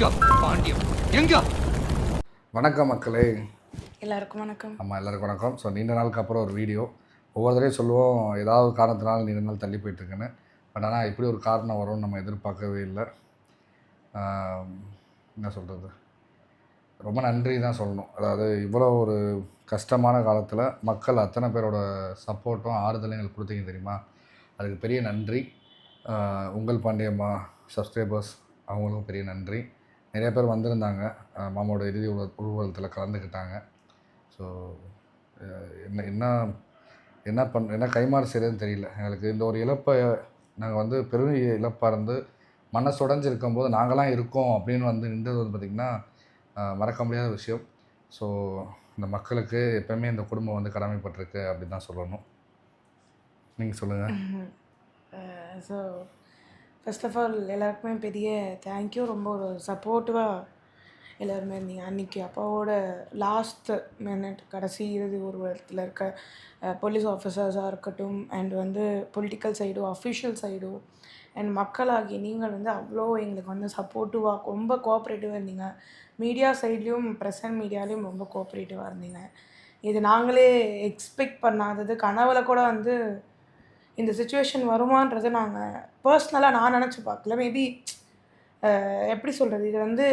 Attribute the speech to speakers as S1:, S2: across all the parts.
S1: எங்க பாண்டியம் எங்க?
S2: வணக்கம் மக்களே.
S3: எல்லாருக்கும் வணக்கம்.
S2: ஆமாம் எல்லாருக்கும் வணக்கம். ஸோ நீண்ட நாளுக்கு அப்புறம் ஒரு வீடியோ. ஒவ்வொரு தடவையும் சொல்லுவோம் ஏதாவது காரணத்தினால நீண்ட நாள் தள்ளி போயிட்டுருக்குன்னு. பட் ஆனால் இப்படி ஒரு காரணம் வரும்னு நம்ம எதிர்பார்க்கவே இல்லை. என்ன சொல்கிறது ரொம்ப நன்றி தான் சொல்லணும். அதாவது இவ்வளோ ஒரு கஷ்டமான காலத்தில் மக்கள் அத்தனை பேரோட சப்போர்ட்டும் ஆறுதலும் எங்களுக்கு கொடுத்தீங்க தெரியுமா? அதுக்கு பெரிய நன்றி. உங்கள் பாண்டியம்மா சப்ஸ்கிரைபர்ஸ் அவங்களுக்கும் பெரிய நன்றி. நிறைய பேர் வந்திருந்தாங்க. மாமாவோட இறுதி உருவ ஊர்வலத்தில் கலந்துக்கிட்டாங்க. ஸோ என்ன என்ன என்ன பண் என்ன கைமாறு செய்யறதுன்னு தெரியல. எங்களுக்கு இந்த ஒரு இழப்பை நாங்கள் வந்து பெரும் இழப்பாக இருந்து மனசு உடஞ்சிருக்கும் போது நாங்களாம் இருக்கோம் அப்படின்னு வந்து நின்றது வந்து பார்த்திங்கன்னா மறக்க முடியாத விஷயம். ஸோ இந்த மக்களுக்கு எப்பவுமே இந்த குடும்பம் வந்து கடமைப்பட்டிருக்கு அப்படின்னு தான் சொல்லணும். நீங்கள் சொல்லுங்கள்
S3: ஸோ ஃபர்ஸ்ட் ஆஃப் ஆல் எல்லாருக்குமே பெரிய தேங்க்யூ ரொம்ப ஒரு சப்போர்ட்டிவாக எல்லாருமே இருந்தீங்க. அன்றைக்கி அப்பாவோட லாஸ்ட் மினிட் கடைசி இறுதி ஊர்வலத்தில் இருக்க போலீஸ் ஆஃபீஸர்ஸாக இருக்கட்டும் அண்ட் வந்து பொலிட்டிக்கல் சைடும் அஃபிஷியல் சைடும் அண்ட் மக்களாகி நீங்கள் வந்து அவ்வளோ எங்களுக்கு வந்து சப்போர்ட்டிவாக ரொம்ப கோஆப்ரேட்டிவாக இருந்தீங்க. மீடியா சைட்லேயும் ப்ரெசன்ட் மீடியாலேயும் ரொம்ப கோஆப்ரேட்டிவாக இருந்தீங்க. இது நாங்களே எக்ஸ்பெக்ட் பண்ணாதது கனவுல கூட வந்து இந்த சுச்சுவேஷன் வருமானது நாங்கள் பர்சனலாக நான் நினச்சி பார்க்கல மேபி எப்படி சொல்கிறது இது வந்து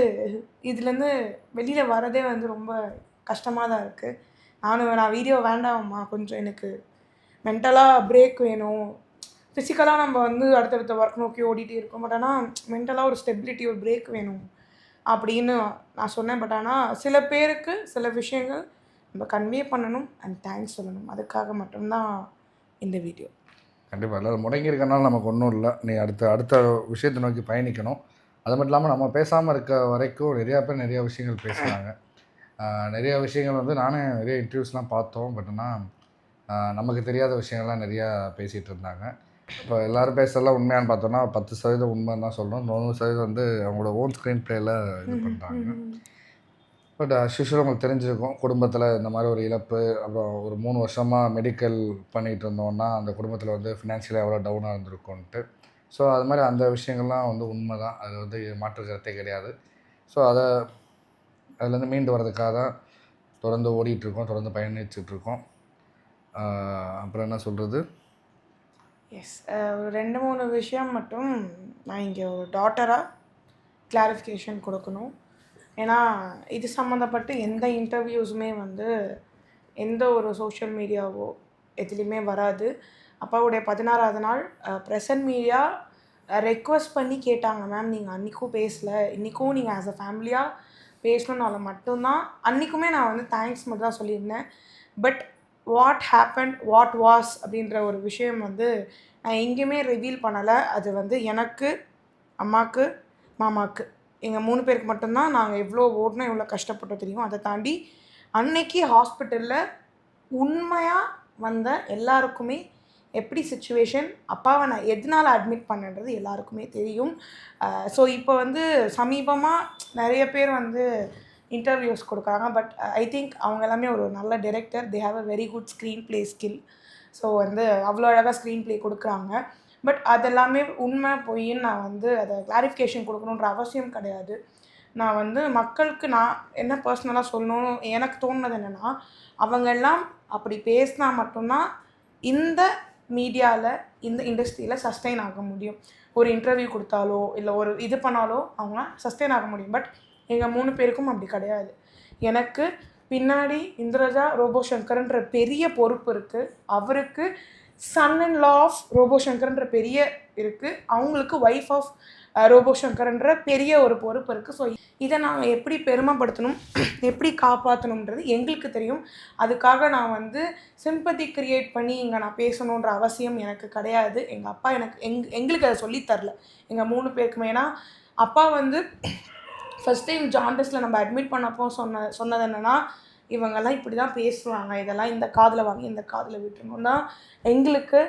S3: இதுலேருந்து வெளியில் வரதே வந்து ரொம்ப கஷ்டமாக தான் இருக்குது நானும் நான் வீடியோ வேண்டாம்மா. கொஞ்சம் எனக்கு மென்டலாக பிரேக் வேணும். ஃபிசிக்கலாக நம்ம வந்து அடுத்தடுத்த ஒர்க் நோக்கி ஓடிட்டே இருக்கோம். பட் ஆனால் மென்டலாக ஒரு ஸ்டெபிலிட்டி ஒரு பிரேக் வேணும் அப்படின்னு நான் சொன்னேன். பட் ஆனால் சில பேருக்கு சில விஷயங்கள் நம்ம கன்வே பண்ணணும் அண்ட் தேங்க்ஸ் சொல்லணும். அதுக்காக மட்டும்தான் இந்த வீடியோ
S2: கண்டிப்பாக எல்லோரும் முடங்கி இருக்கனால நமக்கு ஒன்றும் இல்லை. நீ அடுத்த அடுத்த விஷயத்தை நோக்கி பயணிக்கணும். அது மட்டும் இல்லாமல் நம்ம பேசாமல் இருக்க வரைக்கும் நிறையா பேர் நிறைய விஷயங்கள் பேசுகிறாங்க நிறைய விஷயங்கள் வந்து நானே நிறைய இன்டர்வியூஸ்லாம் பார்த்தோம். பட் ஆனால் நமக்கு தெரியாத விஷயங்கள்லாம் நிறையா பேசிகிட்டு இருந்தாங்க. இப்போ எல்லோரும் பேசுறதெல்லாம் உண்மையான்னு பார்த்தோன்னா பத்து சதவீதம் உண்மைன்னு தான் சொல்லணும். தொண்ணூறு சதவீதம் வந்து அவங்களோட ஓன் ஸ்க்ரீன் ப்ளேயில் இது பண்ணுறாங்க பட் uh, அஸ்யூஷுவல் உங்களுக்கு தெரிஞ்சிருக்கும். குடும்பத்தில் இந்த மாதிரி ஒரு இழப்பு அப்புறம் ஒரு மூணு வருஷமாக மெடிக்கல் பண்ணிகிட்டு இருந்தோன்னா அந்த குடும்பத்தில் வந்து ஃபினான்ஷியலாக எவ்வளோ டவுனாக இருந்திருக்கும்ன்ட்டு. ஸோ அது மாதிரி அந்த விஷயங்கள்லாம் வந்து உண்மை தான் அது வந்து மாற்று கருத்தே கிடையாது. ஸோ அதை அதுலேருந்து மீண்டு வர்றதுக்காக தான் தொடர்ந்து ஓடிட்டுருக்கோம் தொடர்ந்து பயணிச்சுட்ருக்கோம் அப்புறம் என்ன சொல்கிறது
S3: எஸ் ஒரு ரெண்டு மூணு விஷயம் மட்டும் நான் இங்கே ஒரு டாட்டராக கிளாரிஃபிகேஷன் கொடுக்கணும். ஏன்னா இது சம்மந்தப்பட்டு எந்த இன்டர்வியூஸுமே வந்து எந்த ஒரு சோஷியல் மீடியாவோ எதுலேயுமே வராது. அப்பாவுடைய பதினாறாவது நாள் ப்ரெசன்ட் மீடியா ரெக்வஸ்ட் பண்ணி கேட்டாங்க மேம் நீங்கள் அன்றைக்கும் பேசல. இன்றைக்கும் நீங்கள் ஆஸ் அ ஃபேமிலியாக பேசணுன்னால மட்டும்தான். அன்றைக்குமே நான் வந்து தேங்க்ஸ் மட்டும் தான் சொல்லியிருந்தேன். But what happen what was அப்படின்ற ஒரு விஷயம் வந்து நான் எங்கேயுமே ரிவீல் பண்ணலை. அது வந்து எனக்கு அம்மாவுக்கு மாமாவுக்கு எங்கள் மூணு பேருக்கு மட்டும்தான் நாங்கள் எவ்வளோ ஓடணும் எவ்வளோ கஷ்டப்பட்டோம் தெரியும் அதை தாண்டி அன்னைக்கு ஹாஸ்பிட்டலில் உண்மையாக வந்த எல்லாருக்குமே எப்படி சுச்சுவேஷன் அப்பாவை நான் எதனால் அட்மிட் பண்ணன்றது எல்லாருக்குமே தெரியும். ஸோ இப்போ வந்து சமீபமாக நிறைய பேர் வந்து இன்டர்வியூஸ் கொடுக்குறாங்க. பட் ஐ திங்க் அவங்க எல்லாமே ஒரு நல்ல director they have a very good screen play skill so வந்து அவ்வளோ அழகாக ஸ்க்ரீன் ப்ளே கொடுக்குறாங்க. பட் அதெல்லாமே உண்மை பொய்ன்னு நான் வந்து அதை கிளாரிஃபிகேஷன் கொடுக்கணுன்ற அவசியம் கிடையாது. நான் வந்து மக்களுக்கு நான் என்ன பர்சனலாக சொல்லணும் எனக்கு தோணுனது என்னென்னா அவங்கெல்லாம் அப்படி பேசினா மட்டும்தான் இந்த மீடியாவில் இந்த இண்டஸ்ட்ரியில் சஸ்டெயின் ஆக முடியும். ஒரு இன்டர்வியூ கொடுத்தாலோ இல்லை ஒரு இது பண்ணாலோ அவங்க சஸ்டெயின் ஆக முடியும். பட் எங்கள் மூணு பேருக்கும் அப்படி கிடையாது. எனக்கு பின்னாடி இந்திரஜா ரோபோ சங்கர்ன்ற பெரிய பொறுப்பு இருக்குது அவருக்கு son and law of Robo சங்கர்ன்ற பெரிய இருக்குது அவங்களுக்கு ஒய்ஃப் ஆஃப் ரோபோ சங்கர்ன்ற பெரிய ஒரு பொறுப்பு இருக்குது ஸோ இதை நாங்கள் எப்படி பெருமைப்படுத்தணும்? எப்படி காப்பாற்றணுன்றது எங்களுக்கு தெரியும். அதுக்காக நான் வந்து சிம்பத்தி கிரியேட் பண்ணி இங்கே நான் பேசணுன்ற அவசியம் எனக்கு கிடையாது. எங்கள் அப்பா எனக்கு எங் எங்களுக்கு அதை சொல்லித் தரல. எங்கள் மூணு பேருக்குமே. ஏன்னா அப்பா வந்து ஃபஸ்ட் டைம் ஜாண்டஸில் நம்ம அட்மிட் பண்ணப்போ சொன்ன சொன்னது என்னென்னா இவங்கெல்லாம் இப்படி தான் பேசுவாங்க. இதெல்லாம் இந்த காதில் வாங்கி இந்த காதில் விட்டுறணும் தான் எங்களுக்கு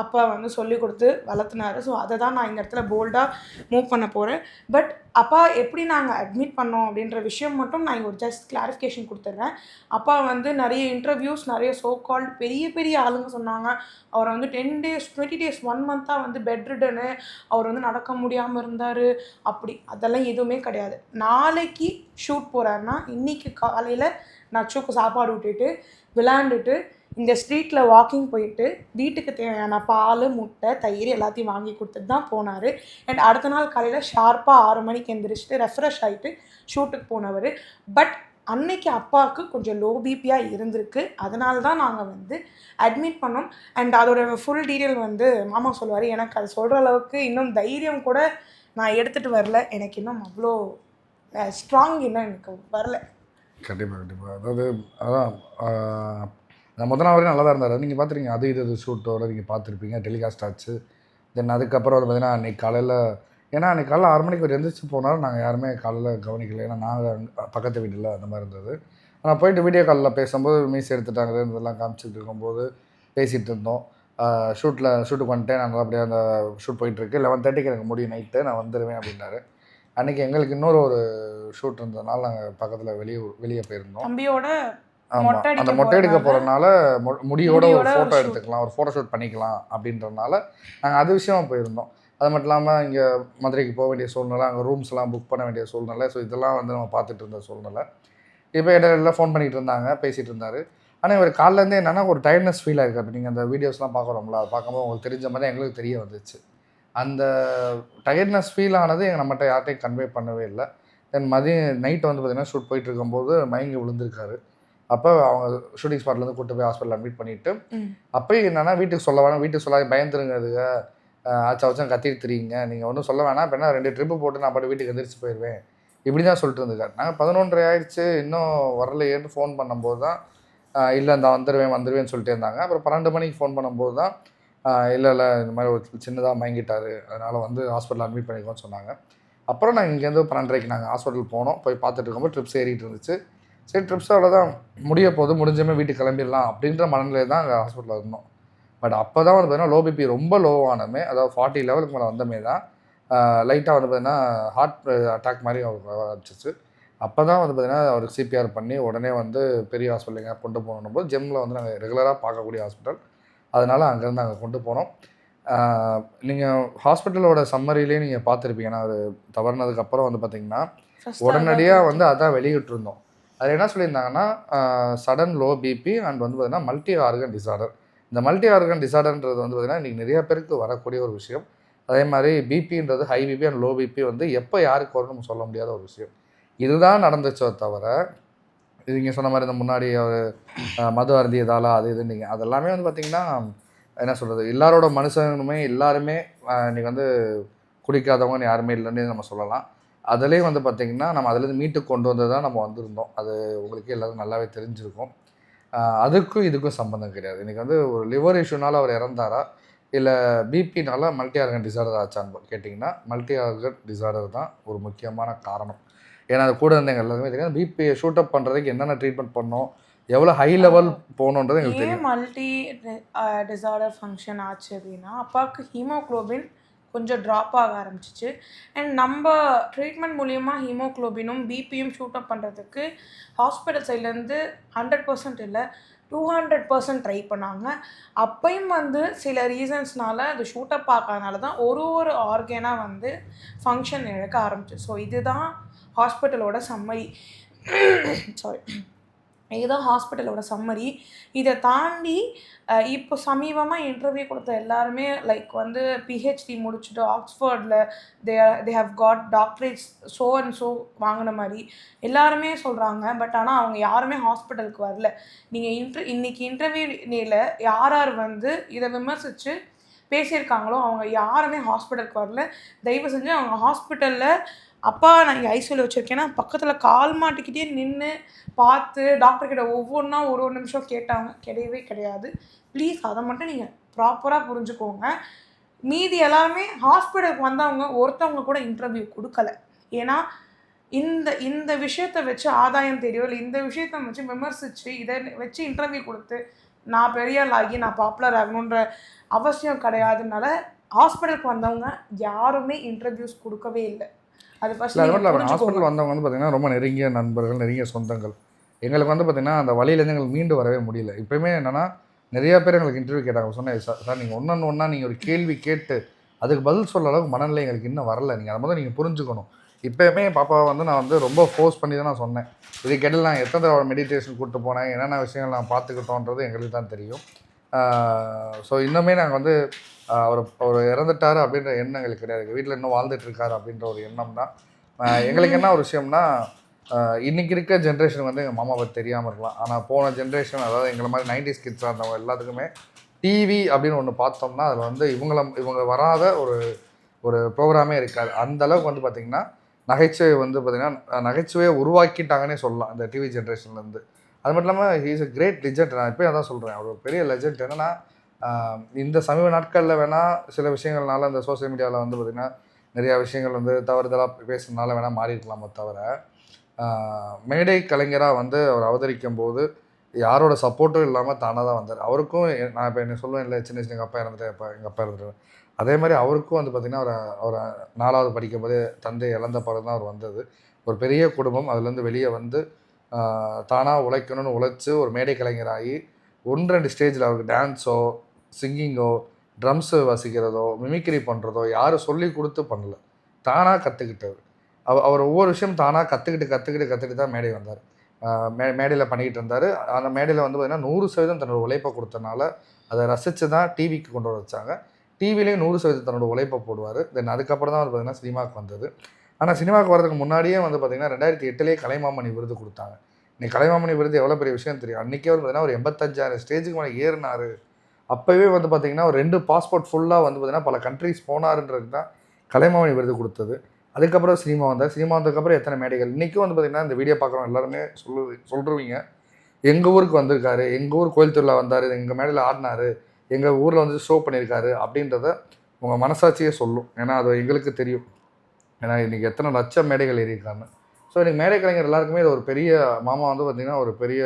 S3: அப்பா வந்து சொல்லி கொடுத்து வளர்த்துனாரு. ஸோ அதை தான் நான் இந்த இடத்துல போல்டாக மூவ் பண்ண போகிறேன் பட் அப்பா எப்படி நாங்கள் அட்மிட் பண்ணோம் அப்படின்ற விஷயம் மட்டும் நான் இங்கே ஒரு ஜஸ்ட் கிளாரிஃபிகேஷன் கொடுத்துட்றேன் அப்பா வந்து நிறைய இன்டர்வியூஸ் நிறைய சோ கால்ட் பெரிய பெரிய ஆளுங்க சொன்னாங்க. அவர் வந்து ten days twenty days one மந்த்தாக வந்து பெட் ரிட்டனு அவர் வந்து நடக்க முடியாமல் இருந்தார். அப்படி. அதெல்லாம் எதுவுமே கிடையாது. நாளைக்கு ஷூட் போகிறாருன்னா இன்றைக்கி காலையில் நச்சுக்கு சாப்பாடு விட்டுட்டு விளாண்டுட்டு இந்த ஸ்ட்ரீட்டில் வாக்கிங் போயிட்டு வீட்டுக்கு தேவையான பால் முட்டை தயிர் எல்லாத்தையும் வாங்கி கொடுத்துட்டு தான் போனார். அண்ட் அடுத்த நாள் காலையில் ஷார்ப்பாக ஆறு மணிக்கு எந்திரிச்சிட்டு ரெஃப்ரெஷ் ஆகிட்டு ஷூட்டுக்கு போனவர். பட் அன்னைக்கு அப்பாவுக்கு கொஞ்சம் லோ பிபியாக இருந்திருக்கு. அதனால தான் நாங்கள் வந்து அட்மிட் பண்ணோம். அண்ட் அதோட ஃபுல் டீட்டெயில் வந்து மாமா சொல்லுவார் எனக்கு அது சொல்கிற அளவுக்கு இன்னும் தைரியம் கூட நான் எடுத்துகிட்டு வரல. எனக்கு இன்னும் அவ்வளோ ஸ்ட்ராங் இன்னும் எனக்கு வரல.
S2: கண்டிப்பாக கண்டிப்பாக அதாவது அதான் நான் முதல் நாள் வரையும் நல்லா தான் இருந்தார். நீங்கள் பார்த்துருக்கீங்க அது இது இது ஷூட்டோட நீங்கள் பார்த்துருப்பீங்க டெலிகாஸ்ட் ஆச்சு. தென் அதுக்கப்புறம் வந்து பார்த்தீங்கன்னா அன்றைக்கி காலையில் ஏன்னா அன்றைக்கி காலையில் ஆறு மணிக்கு ஒரு எந்திரிச்சு போனாலும் நாங்கள் யாருமே காலையில் கவனிக்கல. ஏன்னா நாங்கள் பக்கத்து வீட்டில் அந்த மாதிரி இருந்தது. ஆனால் போயிட்டு வீடியோ காலில் பேசும்போது மீஸ் எடுத்துட்டாங்க இதெல்லாம் காமிச்சிட்டு இருக்கும்போது பேசிகிட்டு இருந்தோம். ஷூட்டில் ஷூட்டுக்கு வந்துட்டேன். நான் நல்லபடியாக அந்த ஷூட் போயிட்டுருக்கு லெவன் தேர்ட்டிக்கு எனக்கு முடியும் நைட்டு நான் வந்துடுவேன் அப்படின்னாரு. அன்றைக்கி எங்களுக்கு இன்னொரு ஒரு ஷூட் இருந்ததுனால நாங்கள் பக்கத்தில் வெளியே வெளியே போயிருந்தோம்.
S3: தம்பியோட
S2: அந்த மொட்டை எடுக்க போகிறனால முடியோட ஒரு ஃபோட்டோ. எடுத்துக்கலாம் ஒரு ஃபோட்டோ ஷூட் பண்ணிக்கலாம் அப்படின்றதுனால நாங்கள் அது விஷயமா போயிருந்தோம். அது மட்டும் இல்லாமல் இங்கே மதுரைக்கு போக வேண்டிய சூழ்நிலை அங்கே ரூம்ஸ்லாம் புக் பண்ண வேண்டிய சூழ்நிலை. ஸோ இதெல்லாம் வந்து நம்ம பார்த்துட்டு இருந்த சூழ்நிலை. இப்போ இடையில ஃபோன் பண்ணிட்டு இருந்தாங்க பேசிகிட்டு இருந்தார். ஆனால் இவர் காலிலேருந்தே என்னன்னா ஒரு டயர்ட்னஸ் ஃபீல் ஆயிருக்கு. அப்போ நீங்கள் அந்த வீடியோஸ்லாம் பார்க்குறோம்ல அது பார்க்கும்போது உங்களுக்கு தெரிஞ்ச மாதிரி எங்களுக்கு தெரிய வந்துச்சு. அந்த டயர்ட்னஸ் ஃபீல் ஆனது எங்கள் நம்மகிட்ட யார்ட்டையும் கன்வே பண்ணவே இல்லை. தென் மதியம் நைட்டு வந்து பார்த்தீங்கன்னா ஷூட் போயிட்டு இருக்கும்போது மயங்கி விழுந்திருக்காரு. அப்போ அவங்க ஷூட்டிங் ஸ்பாட்லேருந்து கூட்டு போய் ஹாஸ்பிட்டல் அட்மிட் பண்ணிவிட்டு. அப்பயும் என்னன்னா வீட்டுக்கு சொல்ல வேணாம் வீட்டுக்கு சொல்லாத பயந்துருங்க அதுங்க ஆச்சா வச்சா கத்திட்டு தெரியுங்க. நீங்கள் ஒன்றும் சொல்ல வேணாம் இப்போ என்ன ரெண்டு ட்ரிப்பு போட்டு நான் பாட்டு வீட்டுக்கு எந்திரிச்சு போயிடுவேன் இப்படி தான் சொல்லிட்டு இருந்துக்காரு நாங்கள் பதினொன்றரை ஆயிடுச்சு இன்னும் வரலையேன்னு ஃபோன் பண்ணும்போது தான் இல்லை இந்த வந்துடுவேன் வந்துடுவேன்னு சொல்லிட்டே இருந்தாங்க. அப்புறம் பன்னெண்டு மணிக்கு ஃபோன் பண்ணும்போது தான் இல்லை இல்லை இந்த மாதிரி ஒரு சின்னதாக மயங்கிட்டார். அதனால் வந்து ஹாஸ்பிட்டல் அட்மிட் பண்ணிக்கோன்னு சொன்னாங்க. அப்புறம் நாங்கள் இங்கேருந்து பன்னெண்டரைக்கு நாங்கள் ஹாஸ்பிட்டல் போனோம். போய் பார்த்துட்டு இருக்கும்போது ட்ரிப்ஸ் ஏறிட்டு இருந்துச்சு. சரி ட்ரிப்ஸோட தான் முடிய போது முடிஞ்சமே வீட்டுக்கு கிளம்பிடலாம் அப்படின்ற மனநிலை தான் அங்கே ஹாஸ்பிட்டலில் இருந்தோம். பட் அப்போ தான் வந்து பார்த்தீங்கன்னா லோ பிபி ரொம்ப லோவானமே அதாவது ஃபார்ட்டி லெவலுக்கு மேலே வந்தமே தான் லைட்டாக வந்து பார்த்தீங்கன்னா ஹார்ட் அட்டாக் மாதிரி அவருக்கு ஆரம்பிச்சிச்சு அப்போ தான் வந்து பார்த்தீங்கன்னா அவருக்கு சிபிஆர் பண்ணி உடனே வந்து பெரிய ஹாஸ்பிட்டலுங்க கொண்டு போகணும் போது ஜெம்மில் வந்து நாங்கள் ரெகுலராக பார்க்கக்கூடிய ஹாஸ்பிட்டல் அதனால் அங்கேருந்து அங்கே கொண்டு போனோம். நீங்கள் ஹாஸ்பிட்டலோட சம்மரிலேயே நீங்கள் பார்த்துருப்பீங்க. நான் அது தவறுனதுக்கப்புறம் வந்து பார்த்தீங்கன்னா உடனடியாக வந்து அதான் வெளியிட்டிருந்தோம். அது என்ன சொல்லியிருந்தாங்கன்னா சடன் லோ பிபி அண்ட் வந்து பார்த்தீங்கன்னா மல்டி ஆர்கன் டிசார்டர் இந்த மல்டி ஆர்கன் டிசார்டர்ன்றது வந்து பார்த்தீங்கன்னா இன்றைக்கி நிறைய பேருக்கு வரக்கூடிய ஒரு விஷயம். அதே மாதிரி பிபின்றது high BP and low BP வந்து எப்போ யாருக்கு வரும்னு சொல்ல முடியாத ஒரு விஷயம். இதுதான் நடந்துச்சோ தவிர நீங்கள் சொன்ன மாதிரி இந்த முன்னாடி ஒரு மது அருந்தியதால அது இது நீங்கள் அதெல்லாமே வந்து பார்த்திங்கன்னா என்ன சொல்கிறது எல்லாரோட மனுஷனுமே எல்லாருமே இன்றைக்கி வந்து குடிக்காதவங்கன்னு யாருமே இல்லைன்னு நம்ம சொல்லலாம். அதுலேயும் வந்து பார்த்திங்கன்னா நம்ம அதுலேருந்து மீட்டு கொண்டு வந்து தான் நம்ம வந்திருந்தோம். அது உங்களுக்கு எல்லாருக்கும் நல்லாவே தெரிஞ்சிருக்கும். அதுக்கும் இதுக்கும் சம்மந்தம் கிடையாது. இன்றைக்கி வந்து ஒரு லிவர் இஷ்யூனால அவர் இறந்தாரா இல்லை பிபினால மல்டி ஆர்கன் டிசார்டர் ஆச்சான்னு கேட்டிங்கன்னா மல்டி ஆர்கன் டிசார்டர் தான் ஒரு முக்கியமான காரணம். ஏன்னா அது கூட இருந்தவங்க எல்லாருமே தெரியும். பிபி ஷூட் அப் பண்ணுறதுக்கு என்னென்ன ட்ரீட்மெண்ட் பண்ணோம்? எவ்வளோ ஹை லெவல் போகணுன்றது எங்களுக்கு தெரியும்.
S3: ஏன் மல்டி டிசார்டர் ஃபங்க்ஷன் ஆச்சு அப்படின்னா அப்பாவுக்கு ஹீமோக்ளோபின் கொஞ்சம் ட்ராப் ஆக ஆரம்பிச்சிச்சு. அண்ட் நம்ம ட்ரீட்மெண்ட் மூலியமாக ஹீமோக்ளோபினும் பிபியும் ஷூட் அப் பண்ணுறதுக்கு ஹாஸ்பிட்டல் சைட்லேருந்து ஹண்ட்ரட் பர்சன்ட் இல்லை டூ ஹண்ட்ரட் பர்சன்ட் ட்ரை பண்ணாங்க. அப்பையும் வந்து சில ரீசன்ஸ்னால அது ஷூட் அப் ஆகாதனால தான் ஒரு ஒரு ஆர்கனாக வந்து ஃபங்க்ஷன் இழக்க ஆரம்பிச்சு. ஸோ இதுதான் ஹாஸ்பிட்டலோட சம்மரி சாரி இதுதான் ஹாஸ்பிட்டலோட சம்மரி இதை தாண்டி இப்போ சமீபமாக இன்டர்வியூ கொடுத்த எல்லாருமே லைக் வந்து பிஹெச்டி முடிச்சுட்டு ஆக்ஸ்ஃபோர்டில் they they have got doctorates so and so வாங்கின மாதிரி எல்லாருமே சொல்கிறாங்க பட் ஆனால் அவங்க யாருமே ஹாஸ்பிட்டலுக்கு வரல. நீங்கள் இன்ட்ரு இன்னைக்கு இன்டர்வியூல யார் யார் வந்து இதை விமர்சித்து பேசியிருக்காங்களோ அவங்க யாருமே ஹாஸ்பிட்டலுக்கு வரல. தயவு செஞ்சு அவங்க ஹாஸ்பிட்டலில் அப்பா நான் இங்கே ஐசியூவில் வச்சுருக்கேன்னா பக்கத்தில் கால் மாட்டிக்கிட்டே நின்று பார்த்து டாக்டர்கிட்ட ஒவ்வொன்றா ஒரு ஒரு நிமிஷம் கேட்டாங்க. கிடையவே கிடையாது. ப்ளீஸ் அதை மட்டும் நீங்கள் ப்ராப்பராக புரிஞ்சுக்கோங்க. மீதி எல்லாருமே ஹாஸ்பிட்டலுக்கு வந்தவங்க ஒருத்தவங்க கூட இன்டர்வியூ கொடுக்கல. ஏன்னா இந்த இந்த விஷயத்தை வச்சு ஆதாயம் தெரியும் இல்லை இந்த விஷயத்தை வச்சு விமர்சித்து இதை வச்சு இன்டர்வியூ கொடுத்து நான் பெரிய ஆகி நான் பாப்புலர் ஆகணுன்ற அவசியம் கிடையாதுனால ஹாஸ்பிட்டலுக்கு வந்தவங்க யாருமே இன்டர்வியூஸ் கொடுக்கவே இல்லை. அது
S2: ஹாஸ்பிட்டல் வந்தவங்க வந்து பார்த்திங்கன்னா ரொம்ப நெருங்கிய நண்பர்கள் நெருங்கிய சொந்தங்கள். எங்களுக்கு வந்து பார்த்திங்கன்னா அந்த வழியிலேருந்து எங்களுக்கு மீண்டு வரவே முடியல. இப்போயுமே என்னென்னா நிறையா பேர் எங்களுக்கு இன்டர்வியூ கேட்டாங்க. சொன்னேன் சார் சார் நீங்கள் ஒன்று ஒன்றா நீங்கள் ஒரு கேள்வி கேட்டு அதுக்கு பதில் சொல்ல அளவுக்கு மனநிலை எங்களுக்கு இன்னும் வரல. நீங்கள் அதை முதல்ல நீங்கள் புரிஞ்சுக்கணும். இப்போயுமே பாப்பாவை வந்து நான் வந்து ரொம்ப ஃபோர்ஸ் பண்ணி தான் நான் சொன்னேன். இதுக்கு இடையில நான் எத்தனை தடவை மெடிடேஷன் கூப்பிட்டு போனேன்? என்னென்ன விஷயங்கள் நான் பார்த்துக்கிட்டோன்றது எங்களுக்கு தான் தெரியும். ஸோ இன்னுமே நாங்கள் வந்து அவர் அவர் இறந்துட்டார் அப்படின்ற எண்ணம் எங்களுக்கு கிடையாது வீட்டில் இன்னும் வாழ்ந்துட்டு இருக்காரு அப்படின்ற ஒரு எண்ணம் தான் எங்களுக்கு என்ன ஒரு விஷயம்னா இன்னைக்கு இருக்க ஜென்ரேஷன் வந்து எங்கள் மாமா பற்றி தெரியாமல் இருக்கலாம். ஆனால் போன ஜென்ரேஷன் அதாவது எங்களை மாதிரி நைன்டிஸ் கிட்ஸாக இருந்தவங்க எல்லாத்துக்குமே டிவி அப்படின்னு ஒன்று பார்த்தோம்னா அதில் வந்து இவங்கள இவங்க வராத ஒரு ஒரு ப்ரோக்ராமே இருக்காது. அந்த அளவுக்கு வந்து பார்த்திங்கன்னா நகைச்சுவை வந்து பார்த்திங்கன்னா நகைச்சுவையை உருவாக்கிட்டாங்கன்னே சொல்லலாம் இந்த டிவி ஜென்ரேஷன்லேருந்து அது மட்டும் இல்லாமல் ஹீஸ் அ கிரேட் லெஜெண்ட் நான் இப்போ அதான் சொல்கிறேன் அவர் ஒரு பெரிய லெஜெண்ட் என்னன்னா இந்த சமீப நாட்களில் வேணால் சில விஷயங்கள்னால இந்த சோஷியல் மீடியாவில் வந்து பார்த்திங்கன்னா நிறையா விஷயங்கள் வந்து தவறுதலாக பேசுறதுனால வேணால் மாறி இருக்கலாமோ தவிர மேடை கலைஞராக வந்து அவர் அவதரிக்கும் போது யாரோட சப்போர்ட்டும் இல்லாமல் தானாக தான் வந்தார். அவருக்கும் நான் இப்போ என்ன சொல்லுவேன் இல்லை சின்ன சின்ன எங்கள் அப்பா இறந்துட்டு அப்பா எங்கள் அப்பா இறந்துட்டு அதே மாதிரி அவருக்கும் வந்து பார்த்திங்கன்னா அவர் அவர் நாலாவது படிக்கும்போது தந்தை இழந்த பிறகு தான் அவர் வந்தது. ஒரு பெரிய குடும்பம் அதுலேருந்து வெளியே வந்து தானாக உழைக்கணும்னு உழைச்சி ஒரு மேடை கலைஞராகி ஒன்று ரெண்டு ஸ்டேஜில் அவருக்கு டான்ஸோ சிங்கிங்கோ ட்ரம்ஸு வசிக்கிறதோ மிமிக்ரி பண்ணுறதோ யாரும் சொல்லி கொடுத்து பண்ணல. தானாக கற்றுக்கிட்டது அவ அவர் ஒவ்வொரு விஷயம் தானாக கற்றுக்கிட்டு கற்றுக்கிட்டு கற்றுக்கிட்டு தான் மேடை வந்தார். மே மேடையில் பண்ணிக்கிட்டு இருந்தார். அந்த மேடையில் வந்து பார்த்திங்கன்னா நூறு சதவீதம் தன்னோட உழைப்பை கொடுத்தனால அதை ரசித்து தான் டிவிக்கு கொண்டு வர வச்சாங்க. டிவிலையும் நூறு சதவீதம் தன்னோட உழைப்பை போடுவார். தென் அதுக்கப்புறம் தான் வந்து பார்த்திங்கன்னா சினிமாவுக்கு வந்தது. ஆனால் சினிமாவுக்கு வரதுக்கு முன்னாடியே வந்து பார்த்திங்கன்னா ரெண்டாயிரத்தி எட்டுலேயே கலைமாமணி விருது கொடுத்தாங்க. இன்னைக்கு கலைமாமணி விருது எவ்வளோ பெரிய விஷயம் தெரியும்? அன்றைக்கே வந்து பார்த்தீங்கன்னா ஒரு எண்பத்தஞ்சாயிரம் ஸ்டேஜுக்கு மேலே ஏறினார். அப்போவே வந்து பார்த்திங்கன்னா ஒரு ரெண்டு பாஸ்போர்ட் ஃபுல்லாக வந்து பார்த்திங்கன்னா பல கண்ட்ரிஸ் போனாருன்றது தான் கலைமாமணி விருது கொடுத்தது. அதுக்கப்புறம் சினிமா வந்தார். சினிமா வந்ததுக்கப்புறம் எத்தனை மேடைகள்? இன்றைக்கும் வந்து பார்த்திங்கன்னா இந்த வீடியோ பார்க்குறோம் எல்லாருமே சொல்லு சொல்லுவீங்க எங்கள் ஊருக்கு வந்திருக்காரு? எங்கள் ஊர் கோயில் திருவிழா வந்தார்? எங்கள் மேடையில் ஆடினாரு? எங்கள் ஊரில் வந்து ஷோ பண்ணியிருக்காரு? அப்படின்றத உங்கள் மனசாட்சியே சொல்லும். ஏன்னா அது எங்களுக்கு தெரியும். ஏன்னா இன்றைக்கி எத்தனை லட்சம் மேடைகள் ஏறியிருக்காங்க. ஸோ எனக்கு மேடை கலைஞர் எல்லாருக்குமே இது ஒரு பெரிய மாமா வந்து பார்த்திங்கன்னா ஒரு பெரிய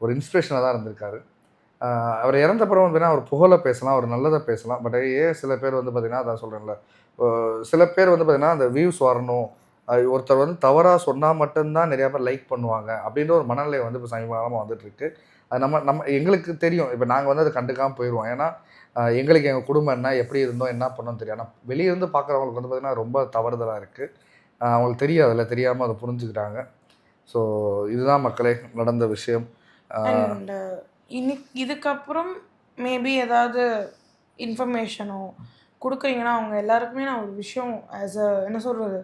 S2: ஒரு இன்ஸ்பிரேஷனாக தான் இருந்திருக்காரு. அவர் இறந்த பிறகு வந்து அவர் புகழை பேசலாம் அவர் நல்லதை பேசலாம். பட் ஏன் சில பேர் வந்து பார்த்திங்கன்னா அதான் சொல்கிறேன்ல சில பேர் வந்து பார்த்திங்கன்னா அந்த வியூஸ் வரணும் ஒருத்தர் வந்து தவறாக சொன்னால் மட்டும்தான் நிறையா பேர் லைக் பண்ணுவாங்க அப்படின்ற ஒரு மனநிலை வந்து இப்போ சமீப காலமாக வந்துட்டுருக்கு. அது நம்ம நம்ம எங்களுக்கு தெரியும். இப்போ நாங்கள் வந்து அதை கண்டுக்காமல் போயிடுவோம் ஏன்னா எங்களுக்கு எங்கள் குடும்பம் என்ன எப்படி இருந்தோம் என்ன பண்ணோம் தெரியும். ஆனால் வெளியிருந்து பார்க்குறவங்களுக்கு வந்து பார்த்திங்கன்னா ரொம்ப தவறுதலாக இருக்குது அவங்களுக்கு தெரியாதுல்ல தெரியாமல் அதை புரிஞ்சுக்கிட்டாங்க ஸோ இதுதான் மக்களே நடந்த விஷயம். ஆஹ்
S3: uh, இனி இதுக்கப்புறம் மேபி ஏதாவது இன்ஃபர்மேஷனோ கொடுக்குறீங்கன்னா அவங்க எல்லாருக்குமே நான் ஒரு விஷயம் ஆஸ் அ என்ன சொல்கிறது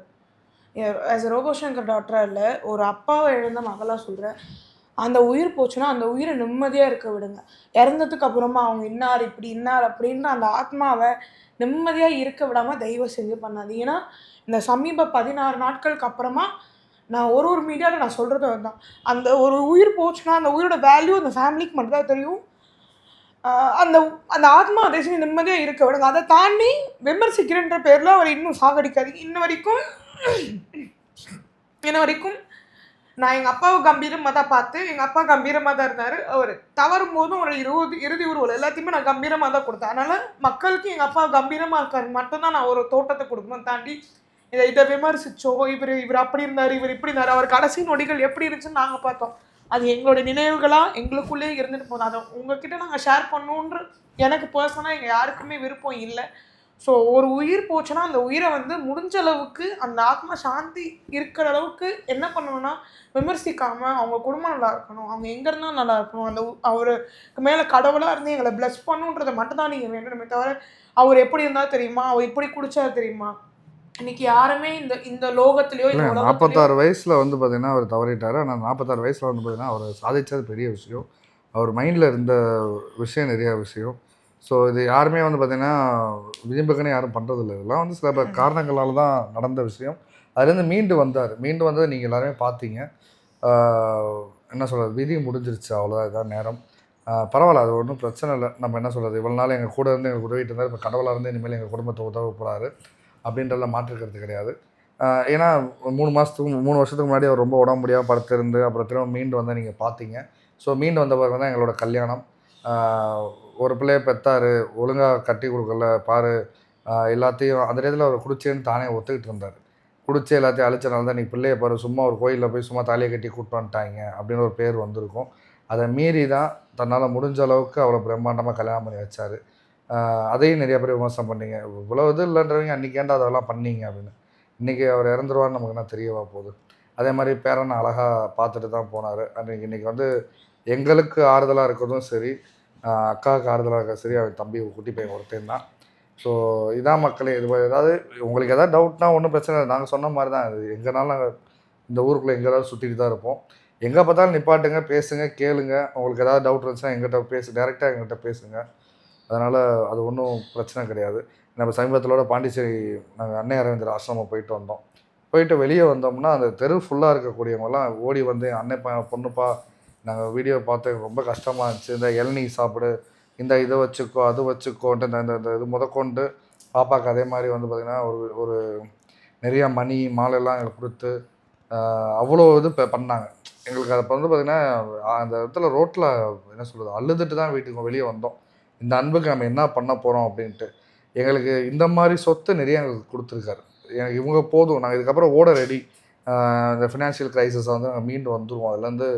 S3: ஆஸ் அ ரோபோசங்கர் டாக்டராக இல்லை ஒரு அப்பாவை எழுந்த மகளாக சொல்கிறேன் அந்த உயிர் போச்சுன்னா அந்த உயிரை நிம்மதியாக இருக்க விடுங்க. இறந்ததுக்கு அப்புறமா அவங்க இன்னார் இப்படி இன்னார் அப்படின்ற அந்த ஆத்மாவை நிம்மதியாக இருக்க விடாமல் தயவு செஞ்சு பண்ணாது ஏன்னா இந்த சமீப பதினாறு நாட்களுக்கு அப்புறமா நான் ஒரு ஒரு மீடியாவில் நான் சொல்கிறது தான் அந்த ஒரு உயிர் போச்சுன்னா அந்த உயிரோட வேல்யூ அந்த ஃபேமிலிக்கு மட்டும்தான் தெரியும். அந்த அந்த ஆத்மா அதை நிம்மதியாக இருக்க விடுங்க அதை தாண்டி விமர்சிக்கிறன்ற பேரில் அவர் இன்னும் சாகடிக்காதீங்க இன்ன வரைக்கும் இன்ன வரைக்கும் நான் எங்கள் அப்பாவை கம்பீரமாக தான் பார்த்து எங்கள் அப்பா கம்பீரமாக தான் இருந்தார். அவர் தவறும் போதும் அவர் இருபது இறுதி உருவல் எல்லாத்தையுமே நான் கம்பீரமாக தான் கொடுத்தேன். அதனால் மக்களுக்கு எங்கள் அப்பா கம்பீரமாக இருக்காரு மட்டும்தான் நான் ஒரு தோட்டத்தை கொடுக்கணும். தாண்டி இதை இதை விமர்சிச்சோ இவர் இவர் அப்படி இருந்தார் இவர் இப்படி இருந்தார் அவர் கடைசி நொடிகள் எப்படி இருந்துச்சுன்னு நாங்கள் பார்த்தோம். அது எங்களோட நினைவுகளாக எங்களுக்குள்ளே இருந்துட்டு போதும் அதை உங்ககிட்ட நாங்கள் ஷேர் பண்ணணுன்ற எனக்கு பர்சனலாக எங்கள் யாருக்குமே விருப்பம் இல்லை. ஸோ ஒரு உயிர் போச்சுன்னா அந்த உயிரை வந்து முடிஞ்ச அளவுக்கு அந்த ஆத்மா சாந்தி இருக்கிற அளவுக்கு என்ன பண்ணணும்னா விமர்சிக்காமல் அவங்க குடும்பம் நல்லா இருக்கணும். அவங்க எங்கே இருந்தால் நல்லா இருக்கணும். அந்த அவருக்கு மேலே கடவுளாக இருந்து எங்களை ப்ளஸ் பண்ணுன்றதை மட்டும் தான் நீங்கள் வேண்டணுமே தவிர அவர் எப்படி இருந்தால் தெரியுமா? அவர் இப்படி குடிச்சா தெரியுமா? இன்னைக்கு யாருமே இந்த இந்த லோகத்திலயோ
S2: நாற்பத்தாறு வயசில் வந்து பார்த்தீங்கன்னா அவர் தவறிட்டார். ஆனால் நாற்பத்தாறு வயசில் வந்து பார்த்தீங்கன்னா அவர் சாதிச்சது பெரிய விஷயம். அவர் மைண்டில் இருந்த விஷயம் நிறைய விஷயம். ஸோ இது யாருமே வந்து பார்த்தீங்கன்னா விரும்புக்குன்னு யாரும் பண்ணுறதில்ல இதெல்லாம் வந்து சில காரணங்களால தான் நடந்த விஷயம். அதுலேருந்து மீண்டு வந்தார். மீண்டு வந்ததை நீங்கள் எல்லாருமே பார்த்தீங்க என்ன சொல்கிறது விதி முடிஞ்சிருச்சு. அவ்வளோதான் இதான் நேரம். பரவாயில்ல. அது ஒன்றும் பிரச்சனை இல்லை. நம்ம என்ன சொல்கிறது இவ்வளோ நாள் எங்கள் கூட இருந்து எங்களுக்கு உதவிட்டு இருந்தார். இப்போ கடவுளாக இருந்து இனிமேல் எங்கள் குடும்பத்தை உதவ போகிறாரு அப்படின்றலாம் மாற்றுக்கிறது கிடையாது. ஏன்னா மூணு மாதத்துக்கு மூணு வருஷத்துக்கு முன்னாடி அவர் ரொம்ப உடம்பு முடியாமல் படுத்திருந்து அப்புறம் திரும்ப மீண்டு வந்தால் நீங்கள் பார்த்தீங்க ஸோ மீண்டு வந்த பிறகு தான் எங்களோட கல்யாணம். ஒரு பிள்ளைய பெத்தாரு ஒழுங்காக கட்டி கொடுக்கல பாரு எல்லாத்தையும் அந்த இடத்துல அவர் குடிச்சேன்னு தானே ஒத்துக்கிட்டு இருந்தார். குடிச்சு எல்லாத்தையும் அழிச்சனால தான் நீ பிள்ளைய பாரு சும்மா ஒரு கோயிலில் போய் சும்மா தாலியை கட்டி கூப்பிட்டு வந்துட்டாங்க அப்படின்னு ஒரு பேர் வந்திருக்கும். அதை மீறி தான் தன்னால் முடிஞ்ச அளவுக்கு அவளை பிரம்மாண்டமாக கல்யாணம் பண்ணி வச்சார். அதையும் நிறைய பேர் விமர்சனம் பண்ணீங்க. இவ்வளோ இது இல்லைன்றவங்க அன்றைக்கி ஏன்டா அதெல்லாம் பண்ணீங்க அப்படின்னு. இன்றைக்கி அவர் இறந்துருவான்னு நமக்கு என்ன தெரியவா போகுது? அதே மாதிரி பேரனை அழகாக பார்த்துட்டு தான் போனார். அன்றைக்கி இன்றைக்கி வந்து எங்களுக்கு ஆறுதலாக இருக்கிறதும் சரி அக்காவுக்கு ஆறுதலாக இருக்க சரி அவன் தம்பி குட்டி பையன் ஒருத்தன் தான். ஸோ இதான் மக்களே இது ஏதாவது உங்களுக்கு எதாவது டவுட்னா ஒன்றும் பிரச்சனை இல்லை. நாங்கள் சொன்ன மாதிரி தான் இது. எங்கேனாலும் நாங்கள் இந்த ஊருக்குள்ளே எங்கேயாவது சுற்றிட்டு தான் இருப்போம். எங்கே பார்த்தாலும் நிப்பாட்டுங்க பேசுங்க கேளுங்க. உங்களுக்கு ஏதாவது டவுட் இருந்துச்சுன்னா எங்கிட்ட பேசு டேரெக்டாக எங்கிட்ட பேசுங்க. அதனால் அது ஒன்றும் பிரச்சனை கிடையாது. நம்ம சமீபத்திலோட பாண்டிச்சேரி நாங்கள் அன்னை அரவிந்தர் ஆசிரமம் போயிட்டு வந்தோம். போயிட்டு வெளியே வந்தோம்னா அந்த தெரு ஃபுல்லாக இருக்கக்கூடியவங்கலாம் ஓடி வந்து அன்னை பொண்ணுப்பா நாங்கள் வீடியோ பார்த்து ரொம்ப கஷ்டமாக இருந்துச்சு. இந்த இளநீ சாப்பிடு இந்த இதை வச்சுக்கோ அது வச்சுக்கோன்ட்டு இந்த இந்த இந்த இது முதற்கொண்டு பாப்பாவுக்கு அதே மாதிரி வந்து பார்த்திங்கன்னா ஒரு ஒரு நிறையா மணி மாலையெல்லாம் எங்களுக்கு கொடுத்து அவ்வளோ இது இப்போ பண்ணாங்க. எங்களுக்கு அதை வந்து பார்த்திங்கன்னா அந்த இடத்துல ரோட்டில் என்ன சொல்கிறது அழுதுட்டு தான் வீட்டுக்கு வெளியே வந்தோம். இந்த அன்புக்கு நம்ம என்ன பண்ண போகிறோம் அப்படின்ட்டு. எங்களுக்கு இந்த மாதிரி சொத்து நிறைய எங்களுக்கு கொடுத்துருக்காரு. எனக்கு இவங்க போதும். நாங்கள் இதுக்கப்புறம் ஓட ரெடி இந்த ஃபினான்ஷியல் க்ரைசிஸை வந்து நாங்கள் மீண்டு வந்துடுவோம் அதுலேருந்து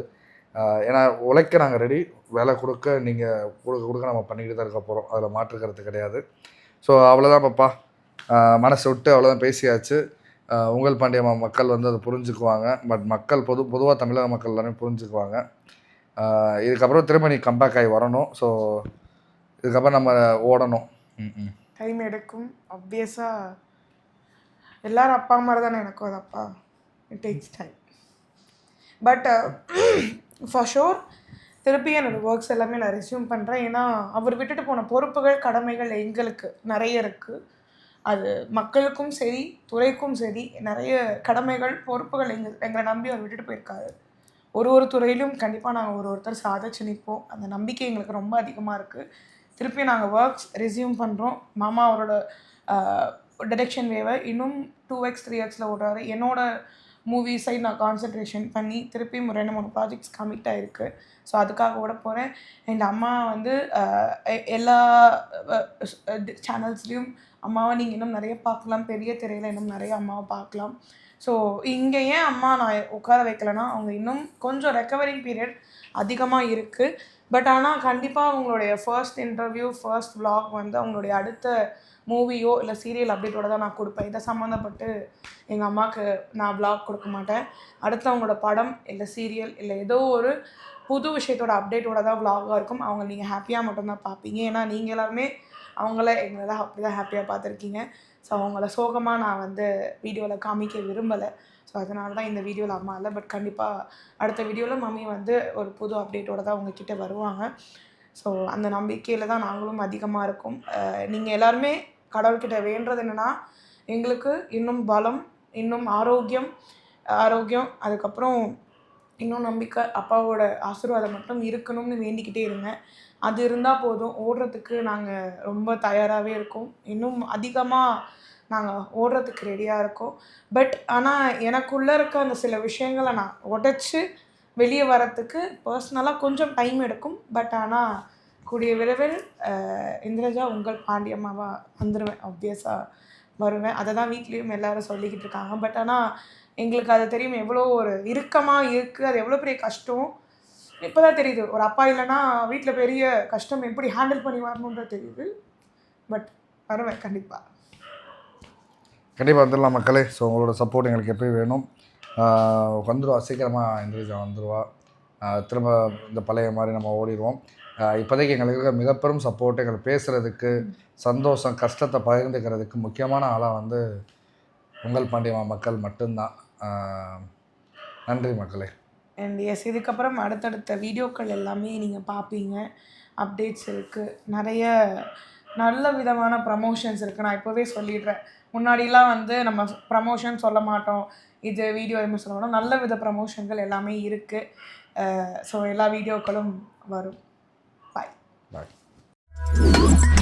S2: ஏன்னா உழைக்க நாங்கள் ரெடி வேலை கொடுக்க நீங்கள் கொடுக்க கொடுக்க நம்ம பண்ணிக்கிட்டு தான் இருக்க போகிறோம் அதில் மாற்றுக்கிறது கிடையாது. ஸோ அவ்வளோதான் பாப்பா. மனசை விட்டு அவ்வளோதான் பேசியாச்சு. உங்கள் பாண்டியம்மா மக்கள் வந்து அதை புரிஞ்சுக்குவாங்க. பட் மக்கள் பொது பொதுவாக தமிழக மக்கள் எல்லாமே புரிஞ்சுக்குவாங்க. இதுக்கப்புறம் திரும்ப நீ கம்பேக் ஆகி வரணும். ஸோ இதுக்கப்புறம் நம்ம ஓடணும்.
S3: டைம் எடுக்கும். ஆப்வியஸாக எல்லாரும் அப்பா மாதிரி தானே எனக்கும் அது அப்பா. It takes time but for sure திருப்பி என்னோடய ஒர்க்ஸ் எல்லாமே நான் ரெஸ்யூம் பண்ணுறேன் ஏன்னா அவர் விட்டுட்டு போன பொறுப்புகள் கடமைகள் எங்களுக்கு நிறைய இருக்குது அது மக்களுக்கும் சரி துறைக்கும் சரி நிறைய கடமைகள் பொறுப்புகள் எங்கள் எங்களை நம்பி அவர் விட்டுட்டு போயிருக்காரு. ஒரு ஒரு துறையிலும் கண்டிப்பாக நாங்கள் ஒரு ஒருத்தர் சாதிச்சு நிற்போம் அந்த நம்பிக்கை எங்களுக்கு ரொம்ப அதிகமாக இருக்குது திருப்பி நாங்கள் ஒர்க்ஸ் ரெஸ்யூம் பண்ணுறோம் மாமா அவரோட டிரெக்ஷன் வேவை இன்னும் டூ எக்ஸ் த்ரீ எக்ஸில் ஓடுறாரு. என்னோட மூவி சைட் நான் கான்சென்ட்ரேஷன் பண்ணி திருப்பியும் ரெண்டு மூணு ப்ராஜெக்ட்ஸ் கமிட் ஆகிருக்கு ஸோ அதுக்காக ஓட போகிறேன் எங்கள் அம்மா வந்து எ- எல்லா சேனல்ஸ்லேயும் அம்மாவை நீங்கள் இன்னும் நிறைய பார்க்கலாம். பெரிய திரையில் இன்னும் நிறைய அம்மாவை பார்க்கலாம். ஸோ இங்கே ஏன் அம்மா நான் உட்கார வைக்கலைன்னா அவங்க இன்னும் கொஞ்சம் ரெக்கவரிங் பீரியட் அதிகமாக இருக்குது பட் ஆனால் கண்டிப்பாக அவங்களுடைய ஃபர்ஸ்ட் இன்டர்வியூ ஃபர்ஸ்ட் vlog வந்து அவங்களுடைய அடுத்த மூவியோ இல்லை சீரியல் அப்டேட்டோட தான் நான் கொடுப்பேன். இதை சம்மந்தப்பட்டு எங்கள் அம்மாவுக்கு நான் vlog கொடுக்க மாட்டேன். அடுத்து அவங்களோட படம் இல்லை சீரியல் இல்லை ஏதோ ஒரு புது விஷயத்தோட அப்டேட்டோட தான் vlog-ஆ இருக்கும். அவங்க நீங்கள் ஹாப்பியாக மட்டும்தான் பார்ப்பீங்க. ஏன்னா நீங்கள் எல்லாருமே அவங்கள எங்களை தான் அப்படி தான் ஹாப்பியாக பார்த்துருக்கீங்க. ஸோ அவங்கள சோகமாக நான் வந்து வீடியோவில் காமிக்க விரும்பலை. ஸோ அதனால தான் இந்த வீடியோவில் அம்மா இல்லை. பட் கண்டிப்பாக அடுத்த வீடியோவில் மம்மி வந்து ஒரு புது அப்டேட்டோட தான் உங்ககிட்ட வருவாங்க. ஸோ அந்த நம்பிக்கையில் தான் நாங்களும் அதிகமாக இருக்கோம். நீங்கள் எல்லாருமே கடவுள்கிட்ட வேண்டுறது என்னென்னா எங்களுக்கு இன்னும் பலம் இன்னும் ஆரோக்கியம் ஆரோக்கியம் அதுக்கப்புறம் இன்னும் நம்பிக்கை அப்பாவோட ஆசீர்வாதம் மட்டும் இருக்கணும்னு வேண்டிக்கிட்டே இருங்க. அது இருந்தால் போதும். ஓடுறதுக்கு நாங்கள் ரொம்ப தயாராகவே இருக்கோம். இன்னும் அதிகமாக நாங்கள் ஓடுறதுக்கு ரெடியாக இருக்கோம். பட் ஆனால் எனக்குள்ளே இருக்க அந்த சில விஷயங்களை நான் உடைச்சி வெளியே வரத்துக்கு பர்சனலாக கொஞ்சம் டைம் எடுக்கும். பட் ஆனால் கூடிய விரைவில் இந்திரஜா உங்கள் பாண்டியம்மாவாக வந்துடுவேன் ஆப்வியஸாக வருவேன். அதை தான் வீட்லேயும் எல்லோரும் சொல்லிக்கிட்டு இருக்காங்க. பட் ஆனால் எங்களுக்கு அது தெரியும். எவ்வளோ ஒரு இறுக்கமாக இருக்குது அது எவ்வளோ பெரிய கஷ்டம். இப்போ தான் தெரியுது. ஒரு அப்பா இல்லைன்னா வீட்டில் பெரிய கஷ்டம் எப்படி ஹேண்டில் பண்ணி வரணுன்றது தெரியுது. பட் வருவேன் கண்டிப்பாக
S2: கண்டிப்பாக வந்துடலாம் மக்களே. ஸோ உங்களோட சப்போர்ட் எங்களுக்கு எப்பயும் வேணும். வந்துடுவா சீக்கிரமாக இந்திரிஜா வந்துடுவா திரும்ப இந்த பழைய மாதிரி நம்ம ஓடிடுவோம் இப்போதைக்கு எங்களுக்கு மிகப்பெரும் சப்போர்ட் எங்களை பேசுகிறதுக்கு சந்தோஷம் கஷ்டத்தை பகிர்ந்துக்கிறதுக்கு முக்கியமான ஆளாக வந்து உங்கள் பாண்டியமா மக்கள் மட்டும்தான். நன்றி மக்களே.
S3: அண்ட் எஸ் இதுக்கப்புறம் அடுத்தடுத்த வீடியோக்கள் எல்லாமே நீங்கள் பார்ப்பீங்க அப்டேட்ஸ் இருக்குது நிறைய நல்ல விதமான ப்ரமோஷன்ஸ் இருக்குது நான் இப்போவே சொல்லிடுறேன். முன்னாடிலாம் வந்து நம்ம ப்ரமோஷன் சொல்ல மாட்டோம். இது வீடியோ எதுவுமே சொல்ல மாட்டோம். நல்ல வித ப்ரமோஷன்கள் எல்லாமே இருக்குது ஸோ எல்லா வீடியோக்களும் வரும். பாய்
S2: பாய்